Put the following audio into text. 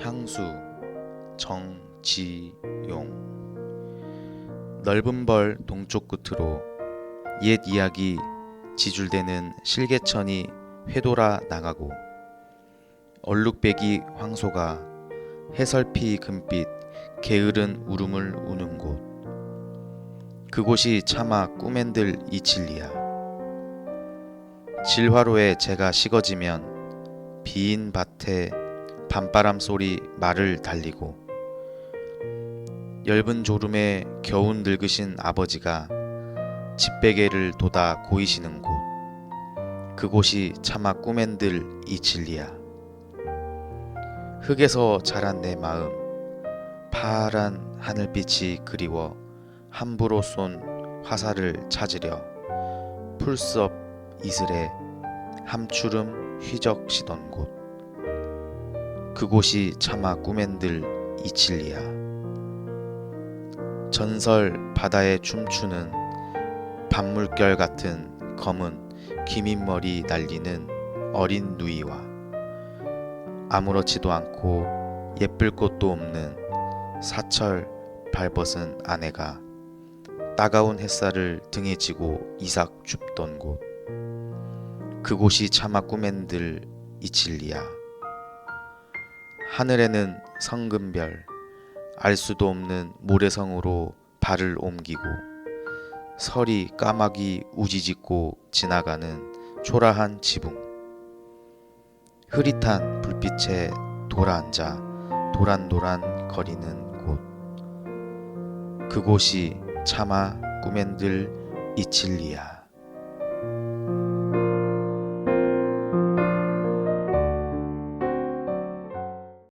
향수 정지용. 넓은 벌 동쪽 끝으로 옛 이야기 지줄대는 실개천이 회돌아 나가고 얼룩배기 황소가 해설피 금빛 게으른 울음을 우는 곳. 그곳이 차마 꿈엔들 이칠리야. 질화로에 제가 식어지면 비인 밭에 밤바람 소리 말을 달리고 엷은 졸음에 겨운 늙으신 아버지가 집베개를 돋아 고이시는 곳. 그곳이 차마 꿈엔들 이칠리야. 흙에서 자란 내 마음 파란 하늘빛이 그리워 함부로 쏜 화살을 찾으려 풀숲 이슬에 함추름 휘적시던 곳 그곳이 차마 꿈엔들 이칠리야. 전설 바다에 춤추는 밤물결 같은 검은 기민 머리 날리는 어린 누이와 아무렇지도 않고 예쁠 것도 없는 사철 발벗은 아내가 따가운 햇살을 등에 지고 이삭 줍던 곳. 그곳이 차마 꿈엔들 이칠리야 하늘에는 성금별 알 수도 없는 모래성으로 발을 옮기고 설이 까마귀 우지짓고 지나가는 초라한 지붕. 흐릿한 불빛에 돌아앉아 도란도란 거리는 곳. 그곳이 차마 꿈엔들 이칠리야